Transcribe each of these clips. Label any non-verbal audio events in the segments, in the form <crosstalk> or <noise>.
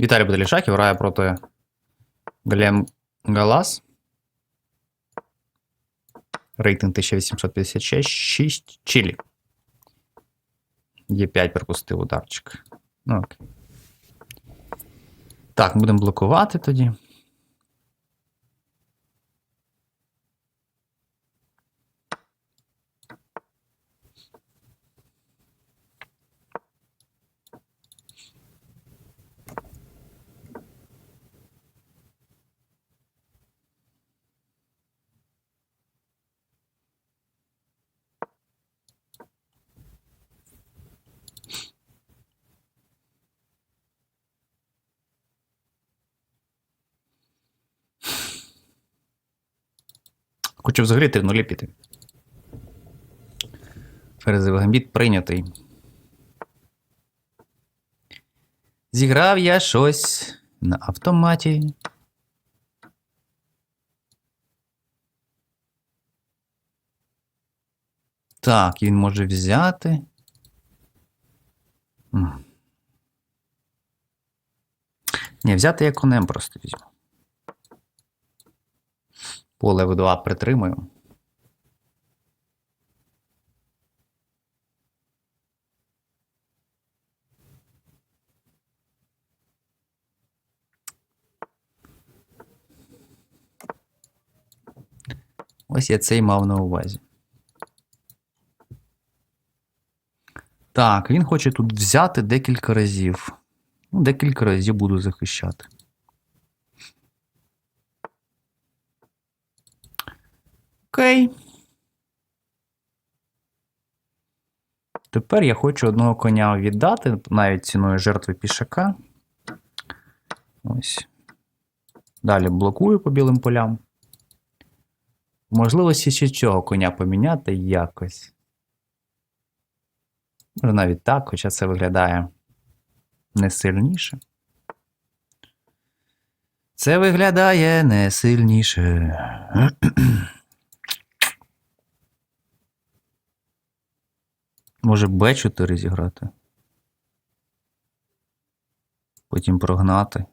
Віталій Баталішаків грає проти Глем Галас. Рейтинг 1856. 6 Чилі. Є5 пропустив ударчик. Ну, окей. Так, будемо блокувати тоді. Хочу взагалі 3 нулі піти. Ферзовий гамбіт прийнятий. Зіграв я щось на автоматі. Так, він може взяти. Ні, взяти я конем просто візьму. Поле В2 притримую. Ось я це й мав на увазі. Так, він хоче тут взяти декілька разів. Ну, декілька разів буду захищати. Окей. Тепер я хочу одного коня віддати, навіть ціною жертви пішака. Ось. Далі блокую по білим полям. Можливості ще цього коня поміняти якось. Може навіть так, хоча це виглядає не сильніше. Це виглядає не сильніше. Може Б4 зіграти. Потім прогнати.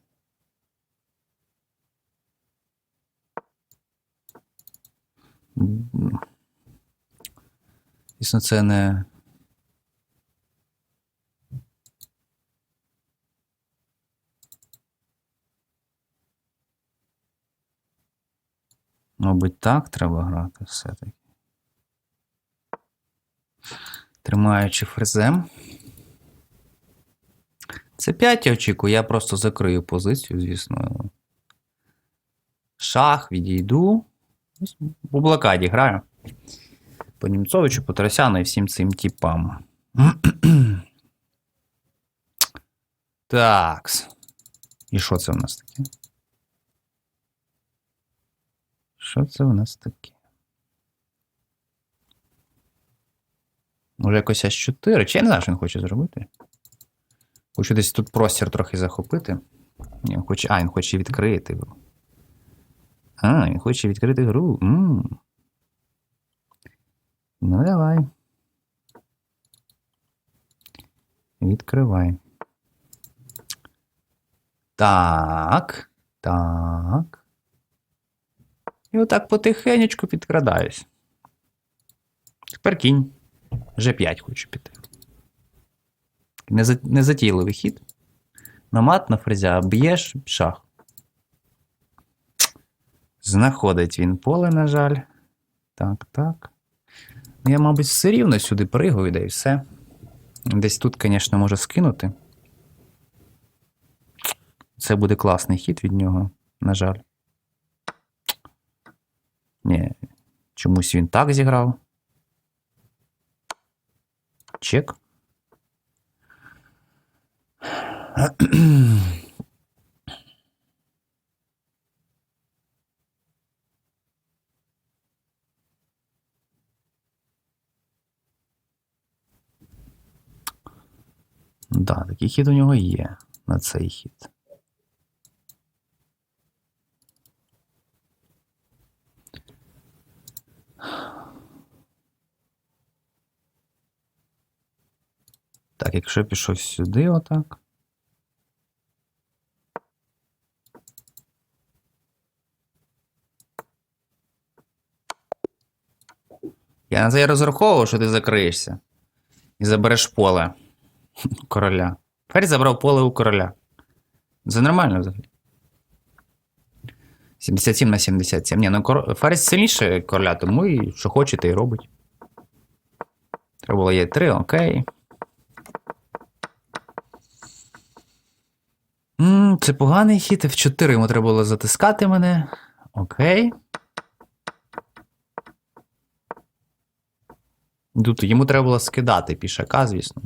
Звісно, це не. Мабуть, так треба грати все-таки. Тримаючи фрезем. Це 5 я очікую, я просто закрию позицію, звісно. Шах, відійду. У блокаді граю. По Німцовичу, по Тарасяну і всім цим типам. <clears throat> Такс. І що це у нас таке? Що це у нас таке? Може якось С4? Чи я не знаю, що він хоче зробити. Хочу десь тут простір трохи захопити. Він хоче... А, він хоче відкрити гру. А, він хоче відкрити гру. м Ну, давай. Відкривай. Так. Так. І отак потихенечку підкрадаюсь. Тепер кінь. G5 хочу піти. Неза- Незатійливий хід. На мат на фрезя б'єш шах. Знаходить він поле, на жаль. Так, так. Ну, Я, мабуть, все рівно сюди пригаю, да і все. Десь тут, звісно, може скинути. Це буде класний хід від нього, на жаль. Ні, чомусь він так зіграв. Чек. Да, такий хід у нього є на цей хід. Так, якщо я пішов сюди, отак. Я на це і розраховував, що ти закриєшся. І забереш поле у короля. Харі забрав поле у короля. Це нормально взагалі. 77 на 77. Ні, ну кор... Фаріс сильніше короля, тому і що хоче, те й робить. Треба було є 3, окей. Це поганий хід. В 4 йому треба було затискати мене. Окей. Тут йому треба було скидати пішака, звісно.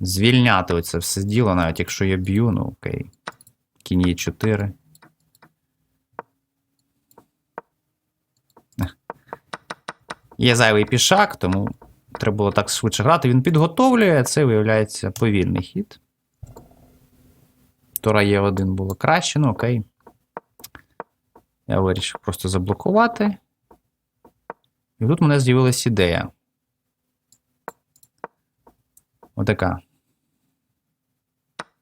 Звільняти оце все діло, навіть якщо я б'ю, ну окей. Кінь є 4. Є зайвий пішак, тому треба було так швидше грати. Він підготовлює, це виявляється повільний хід. Тора є 1 було краще, ну окей. Я вирішив просто заблокувати. І тут у мене з'явилась ідея. Отака.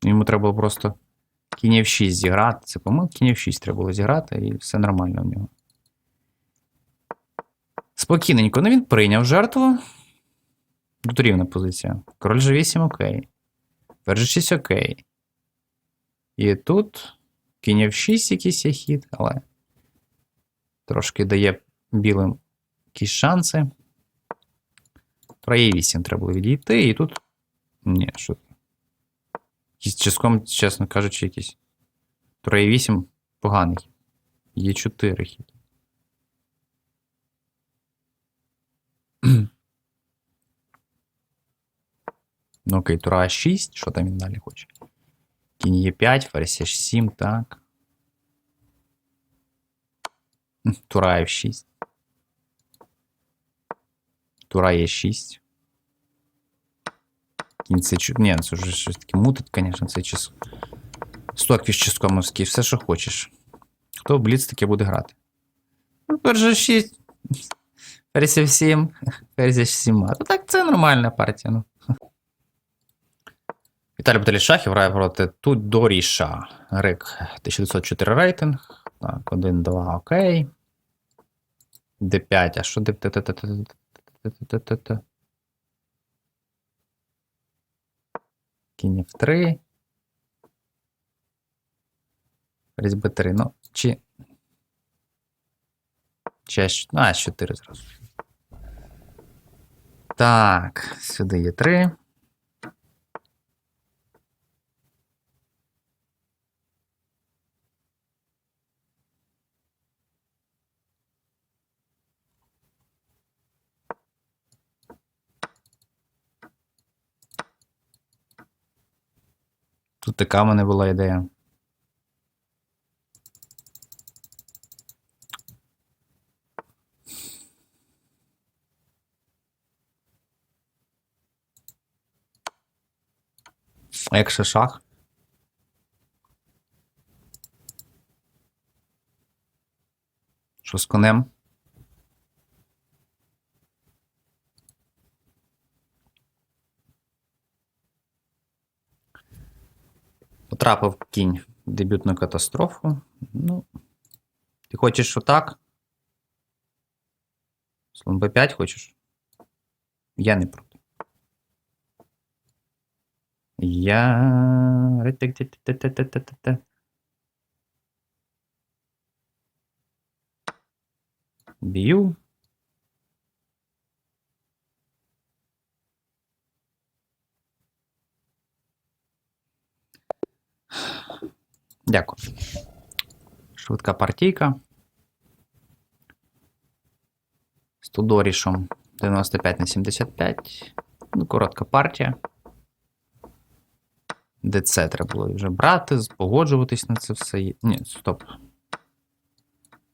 Йому треба було просто кінь F6 зіграти. Це помилка, кінь F6 треба було зіграти, і все нормально в нього. Спокійненько, ну він прийняв жертву. Тут рівна позиція. Король G8 окей. Ферзь 6 окей. І тут кінь F6 якийсь є хід, але трошки дає білим якісь шанси. Троє 8 треба було відійти, і тут. Ні, що. Якийсь чиском, чесно кажучи, якийсь. Троє 8 поганий. Є 4 хід. Ну окей, тура 6, що там він далі хоче? Кінь є 5, ферзь 7, так. Хм, Тура F6. Тура є 6. Кінь це чу... Ні, це вже щось таке мутить, звісно, це чис... Сток із чискомовський, все, що хочеш. Хто в Бліц таке буде грати? Ну, перше 6. Ферзь 7, ферзь 7. Ну так це нормальна партія, ну. Віталій Баталішахів грає проти Тудоріша. Рик 1904 рейтинг. Так, 1-2, окей. Д5, а що Д5? Кінь F3. Ферзь Б3. Ну, чи. Чи H... Ну, H4 зразу. Так, сюди є 3. Тут така в мене була ідея. А шах? Що з конем? Потрапив кінь в дебютну катастрофу. Ну, ти хочеш отак? Слон Б5 хочеш? Я не проти. Я. Б'ю. Дякую. Швидка партійка. З Тудорішем 95 на 75. Ну, коротка партія. ДЦ треба було вже брати, погоджуватись на це все. Ні, стоп.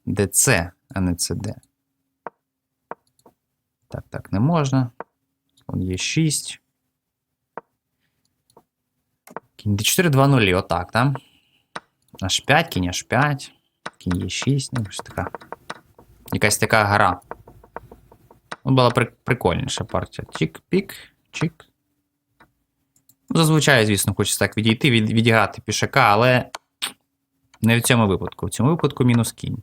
ДЦ, а не ЦД. Так, так, не можна. Вон є 6. Кінь D4 2 0, отак, так? H5, кінь H5, кінь є 6, ну, така. Якась така гра. Ну, була при- прикольніша партія. Чік-пік, чик. Ну, Зазвичай, звісно, хочеться так відійти, від, відіграти пішака, але не в цьому випадку. В цьому випадку мінус кінь.